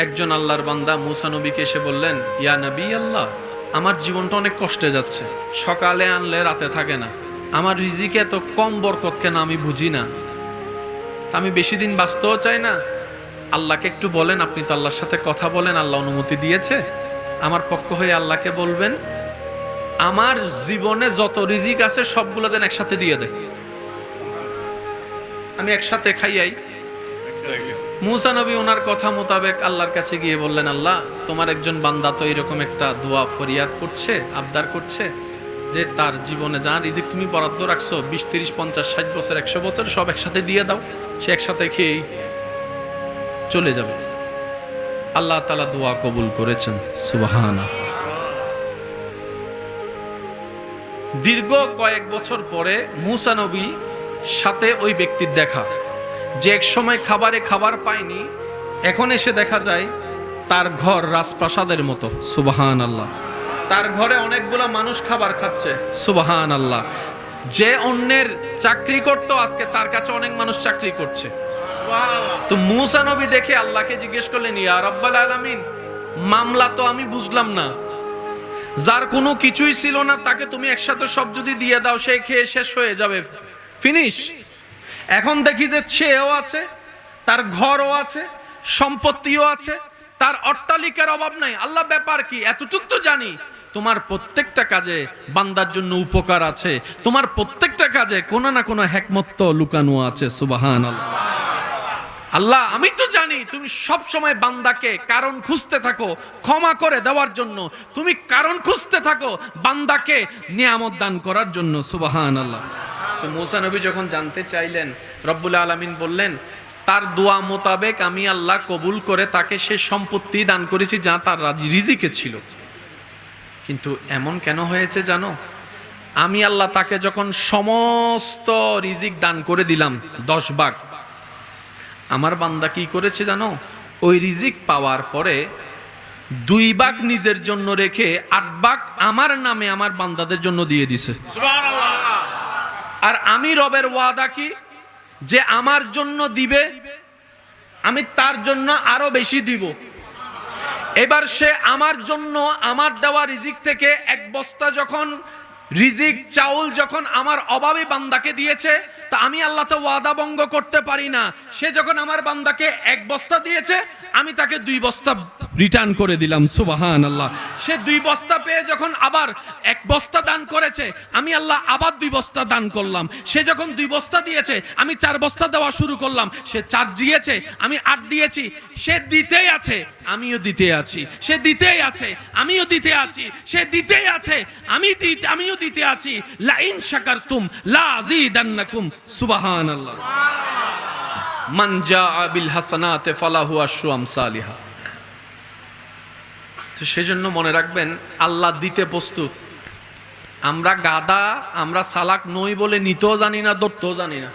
একজন আল্লাহর বান্দা মুসা নবীকে এসে বললেন, ইয়া নবী আল্লাহ, আমার জীবনটা অনেক কষ্টে যাচ্ছে। সকালে আনলে রাতে থাকে না। আমার রিজিক এত কম বরকত কেন আমি বুঝি না। আমি বেশি দিন বাঁচতেও চাই না। আল্লাহকে একটু বলেন, আপনি তো আল্লাহর সাথে কথা বলেন, আল্লাহ অনুমতি দিয়েছে। আমার পক্ষ হয়ে আল্লাহকে বলবেন, আমার জীবনে যত রিজিক আছে সবগুলো যেন একসাথে দিয়ে দেয়। আমি একসাথে খাইয়াই। মুসা নবী ওনার কথা মোতাবেক আল্লাহর কাছে গিয়ে বললেন, আল্লাহ, তোমার একজন বান্দা তো এরকম একটা দোয়া, ফরিয়াদ করছে, আবদার করছে যে তার জীবনে যা রিজিক তুমি বরাদ্দ রাখছো, বিশ, তিরিশ, পঞ্চাশ, ষাট বছর, একশো বছর সব একসাথে দিয়ে দাও, সে একসাথে খেয়েই চলে যাবে। আল্লাহ তালা দোয়া কবুল করেছেন সুবাহানা দীর্ঘ কয়েক বছর পরে মুসা নবী সাথে ওই ব্যক্তির দেখা। যে এক সময় খাবারে খাবার পায়নি, এখন এসে দেখা যায় তার ঘর রাজপ্রাসাদের মতো। সুবাহান আল্লাহ তার ঘরে অনেকগুলো মানুষ খাবার খাচ্ছে। সুবাহান আল্লাহ যে অন্যের চাকরি করতো, আজকে তার কাছে অনেক মানুষ চাকরি করছে। তো মুসা নবী দেখে আল্লাহকে জিজ্ঞেস করলেন, ইয়া রব্বাল আলামিন, মামলা তো আমি বুঝলাম না। যার কোনো কিছুই ছিল না, তাকে তুমি একসাথে সব যদি দিয়ে দাও, সে খেয়ে শেষ হয়ে যাবে। ফিনিশ? এখন দেখি যে ছেও আছে, তার ঘরও আছে, সম্পত্তিও আছে, তার অট্টালিকার অভাব নাই। আল্লাহ ব্যাপার কি? এতটুক তো জানি, তোমার প্রত্যেকটা কাজে বান্দার জন্য উপকার আছে। তোমার প্রত্যেকটা কাজে কোনো না কোনো হ্যাকমত্ত লুকানো আছে সুবাহান আল্লাহ, আমি তো জানি তুমি সব সময় বান্দাকে কারণ খুঁজতে থাকো, ক্ষমা করে দেওয়ার জন্য। তুমি কারণ খুঁজতে থাকো, বান্দাকে নিয়ামত দান করার জন্য সুবাহান আল্লাহ তো মোসা নবী যখন জানতে চাইলেন, রব্বুল আলমিন বললেন, তার দোয়া মোতাবেক আমি আল্লাহ কবুল করে তাকে সে সম্পত্তি দান করেছি যা তার রিজিকে ছিল। কিন্তু এমন কেন হয়েছে জানো? আমি আল্লাহ তাকে যখন সমস্ত রিজিক দান করে দিলাম, দশ ভাগ, আমার বান্দা কি করেছে জানো? ওই রিজিক পাওয়ার পরে দুই ভাগ নিজের জন্য রেখে আট ভাগ আমার নামে আমার বান্দাদের জন্য দিয়ে দিছে। আর আমি রবের ওয়াদা কি? যে আমার জন্য দিবে, আমি তার জন্য আরও বেশি দিব। এবার সে আমার জন্য, আমার দেওয়া রিজিক থেকে এক বস্তা যখন রিজিক চাউল যখন আমার অভাবে বান্দাকে দিয়েছে, তা আমি আল্লাহ তো ওয়াদা ভঙ্গ করতে পারি না। সে যখন আমার বান্দাকে এক বস্তা দিয়েছে, আমি তাকে দুই বস্তা রিটার্ন করে দিলাম সুবাহান আল্লাহ সে দুই বস্তা পেয়ে যখন আবার এক বস্তা দান করেছে, আমি আল্লাহ আবার দুই বস্তা দান করলাম। সে যখন দুই বস্তা দিয়েছে, আমি চার বস্তা দেওয়া শুরু করলাম। সে চার দিয়েছে, আমি আট দিয়েছি। সে দিতেই আছে, আমিও দিতে আছি। সে দিতেই আছে, আমিও দিতে আছি। সে দিতেই আছে, আমি আমিও দিতে আছি, লাইন শাকারতুম, লা আযীদান্নাকুম, সুবহানাল্লাহ। মান জাআ বিল হাসানাতে ফালাহু আশরু আমসালিহা। তো সেজন্য মনে রাখবেন, আল্লাহ দিতে প্রস্তুত। আমরা গাদা, আমরা সালাক নই বলে নিতেও জানি না, ধরতেও জানি না।